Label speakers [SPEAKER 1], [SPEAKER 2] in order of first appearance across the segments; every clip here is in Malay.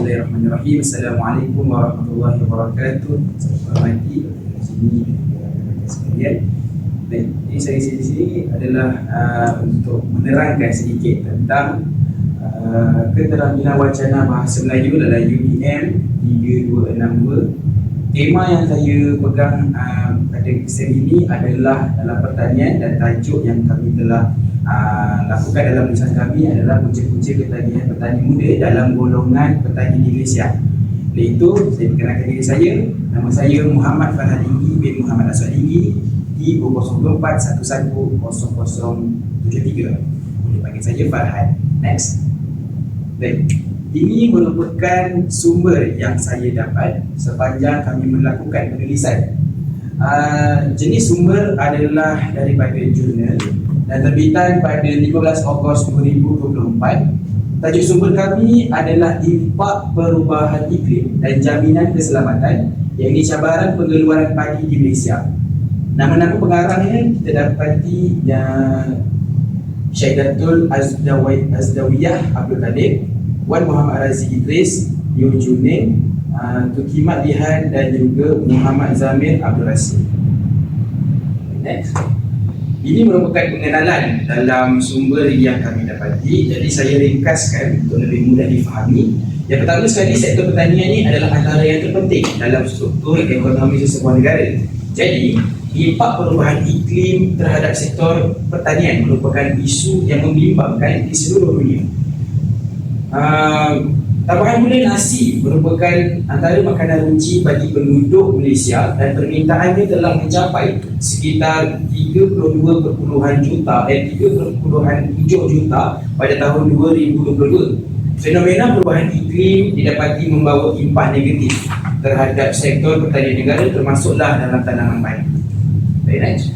[SPEAKER 1] Bismillahirrahmanirrahim. Assalamualaikum warahmatullahi wabarakatuh. Saya hormati di sini sekalian. Baik, ini saya di sini adalah uh, untuk menerangkan sedikit tentang uh, keterampilan wacana bahasa Melayu dalam UPM 3262. Tema yang saya pegang uh, pada sesi ini adalah dalam pertanian dan tajuk yang kami telah uh, lakukan dalam tulisan kami adalah punca-punca pertanian petani muda dalam golongan petani di Malaysia. Oleh itu, saya perkenalkan diri saya. Nama saya Muhammad Farhan Inggi bin Muhammad Aswad Inggi di 024 Boleh panggil saya Farhan. Next. Baik. Ini merupakan sumber yang saya dapat sepanjang kami melakukan penulisan. Uh, jenis sumber adalah daripada jurnal dan terbitan pada 15 Ogos 2024 Tajuk sumber kami adalah Impak Perubahan Iklim dan Jaminan Keselamatan yang ini cabaran pengeluaran padi di Malaysia. Nama-nama pengarangnya kita dapati yang Syaidatul Azdawiyah Abdul Kadir Wan Muhammad Razi Idris Yu Juning uh, Tuki Mat Lihan dan juga Muhammad Zamir Abdul Rasid. Next ini merupakan pengenalan dalam sumber yang kami dapati. Jadi saya ringkaskan untuk lebih mudah difahami. Yang pertama sekali sektor pertanian ini adalah antara yang terpenting dalam struktur ekonomi sesebuah negara. Jadi impak perubahan iklim terhadap sektor pertanian merupakan isu yang membimbangkan di seluruh dunia. Uh, Tambahan mula nasi merupakan antara makanan kunci bagi penduduk Malaysia dan permintaannya telah mencapai sekitar 32.2 juta eh 3.7 juta pada tahun 2022. Fenomena perubahan iklim didapati membawa impak negatif terhadap sektor pertanian negara termasuklah dalam tanaman padi. Very nice.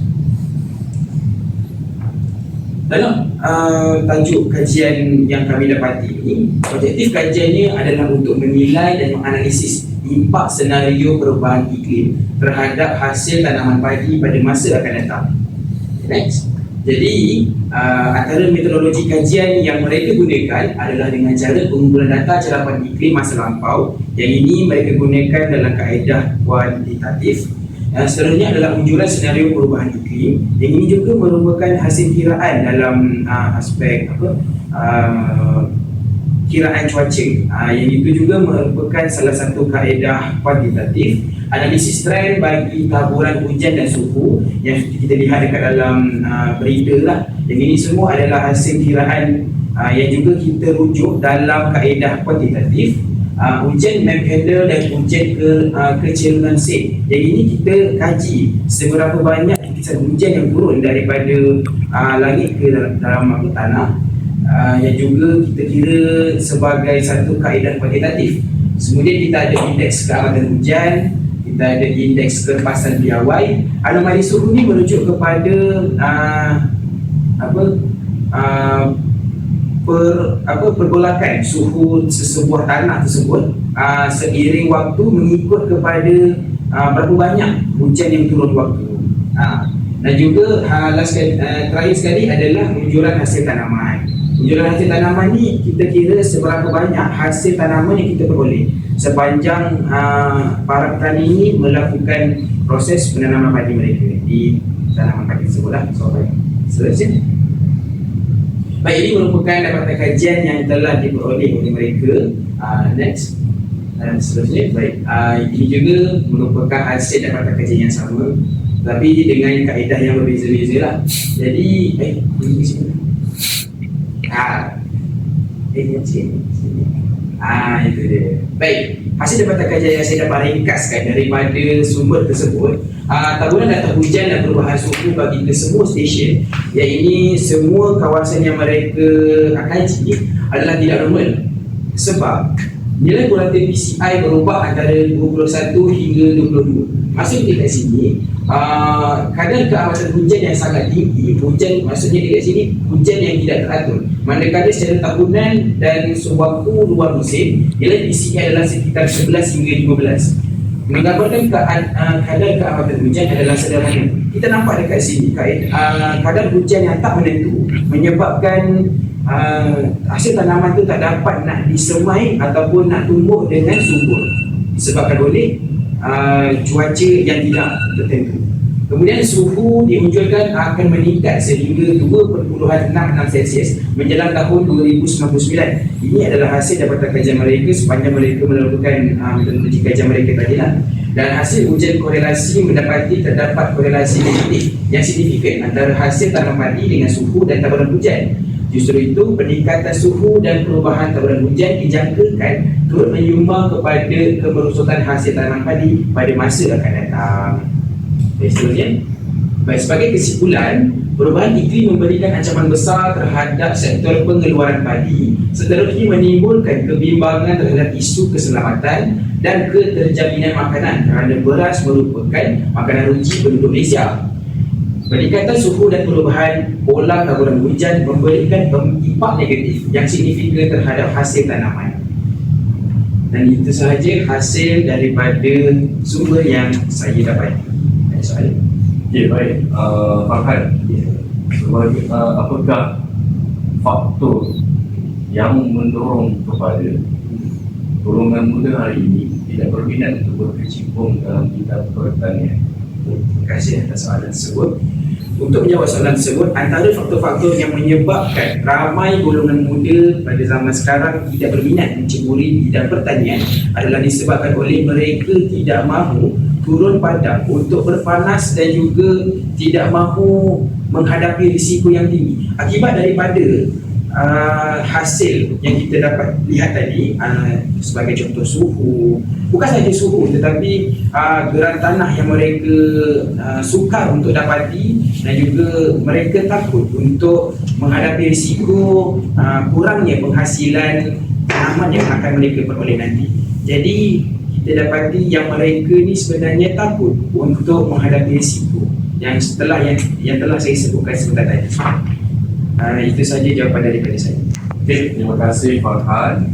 [SPEAKER 1] Dalam uh, tajuk kajian yang kami dapati ini, objektif kajiannya adalah untuk menilai dan menganalisis impak senario perubahan iklim terhadap hasil tanaman padi pada masa akan datang. Next. Jadi, uh, antara metodologi kajian yang mereka gunakan adalah dengan cara pengumpulan data carapan iklim masa lampau yang ini mereka gunakan dalam kaedah kuantitatif yang seterusnya adalah unjuran senario perubahan iklim yang ini juga merupakan hasil kiraan dalam uh, aspek apa uh, kiraan cuaca. Uh, yang itu juga merupakan salah satu kaedah kuantitatif analisis trend bagi taburan hujan dan suhu yang kita lihat dekat dalam uh, berita lah. Yang ini semua adalah hasil kiraan uh, yang juga kita rujuk dalam kaedah kuantitatif uh, ujian Mempedal dan ujian ke uh, kecerilan C. Yang ini kita kaji seberapa banyak kisah hujan yang turun daripada uh, langit ke dalam, dalam tanah uh, yang juga kita kira sebagai satu kaedah kuantitatif. Kemudian kita ada indeks keamatan hujan, kita ada indeks kepasan piawai. Anomali suhu ni merujuk kepada uh, apa uh, per apa pergolakan suhu sesebuah tanah tersebut uh, seiring waktu mengikut kepada uh, berapa banyak hujan yang turun waktu. Uh, dan juga uh, last uh, terakhir sekali adalah unjuran hasil tanaman. Unjuran hasil tanaman ni kita kira seberapa banyak hasil tanaman yang kita peroleh sepanjang uh, para petani ini melakukan proses penanaman padi mereka di tanaman padi tersebut lah. So, baik. Seterusnya. Baik, ini merupakan dapatan kajian yang telah diperoleh oleh mereka. Uh, next. Dan seterusnya, baik. Uh, ini juga merupakan hasil dapatan kajian yang sama. Tapi dengan kaedah yang berbeza-beza lah. Jadi, eh, ini sini. Ah. Eh, sini. sini. Ah, itu dia. Baik, hasil dapatan kajian yang saya dapat ringkaskan daripada sumber tersebut uh, taburan data hujan dan perubahan suhu bagi kesemua stesen ini semua kawasan yang mereka kaji adalah tidak normal sebab nilai kuratif PCI berubah antara 21 hingga 22 maksud dekat sini uh, kadar keamatan hujan yang sangat tinggi hujan maksudnya dekat sini hujan yang tidak teratur. Manakala secara tahunan dan sewaktu luar musim nilai PCI adalah sekitar 11 hingga 15 menggambarkan uh, kadar keamatan hujan adalah sederhana. Kita nampak dekat sini uh, kadar hujan yang tak menentu menyebabkan uh, hasil tanaman tu tak dapat nak disemai ataupun nak tumbuh dengan subur disebabkan oleh uh, cuaca yang tidak tertentu. Kemudian suhu diunjurkan akan meningkat sehingga 2.66 Celsius menjelang tahun 2099. Ini adalah hasil daripada kajian mereka sepanjang mereka melakukan uh, kajian mereka tadi lah. Dan hasil ujian korelasi mendapati terdapat korelasi negatif yang signifikan antara hasil tanam padi dengan suhu dan taburan hujan. Justru itu, peningkatan suhu dan perubahan taburan hujan dijangkakan turut menyumbang kepada kemerosotan hasil tanam padi pada masa akan datang. Baik, seterusnya. Baik, sebagai kesimpulan, perubahan iklim memberikan ancaman besar terhadap sektor pengeluaran padi seterusnya menimbulkan kebimbangan terhadap isu keselamatan dan keterjaminan makanan kerana beras merupakan makanan ruji penduduk Malaysia. Peningkatan suhu dan perubahan pola taburan hujan memberikan impak negatif yang signifikan terhadap hasil tanaman. Dan itu sahaja hasil daripada sumber yang saya dapati. Ada soalan?
[SPEAKER 2] Ya baik, uh, Farhan
[SPEAKER 1] Ya.
[SPEAKER 2] sebagai uh, apakah faktor yang mendorong kepada golongan muda hari ini tidak berminat untuk berkecimpung dalam bidang pertanian?
[SPEAKER 1] Kasih atas soalan tersebut. Untuk menjawab soalan tersebut, antara faktor-faktor yang menyebabkan ramai golongan muda pada zaman sekarang tidak berminat menceburi bidang pertanian adalah disebabkan oleh mereka tidak mahu turun padang untuk berpanas dan juga tidak mahu menghadapi risiko yang tinggi. Akibat daripada uh, hasil yang kita dapat lihat tadi uh, sebagai contoh suhu bukan saja suhu tetapi uh, geran tanah yang mereka uh, sukar untuk dapati dan juga mereka takut untuk menghadapi risiko uh, kurangnya penghasilan tanaman yang akan mereka peroleh nanti. Jadi kita dapati yang mereka ni sebenarnya takut untuk menghadapi risiko yang setelah yang yang telah saya sebutkan sebentar tadi Uh, itu saja jawapan daripada saya.
[SPEAKER 2] Okey, terima kasih Farhan.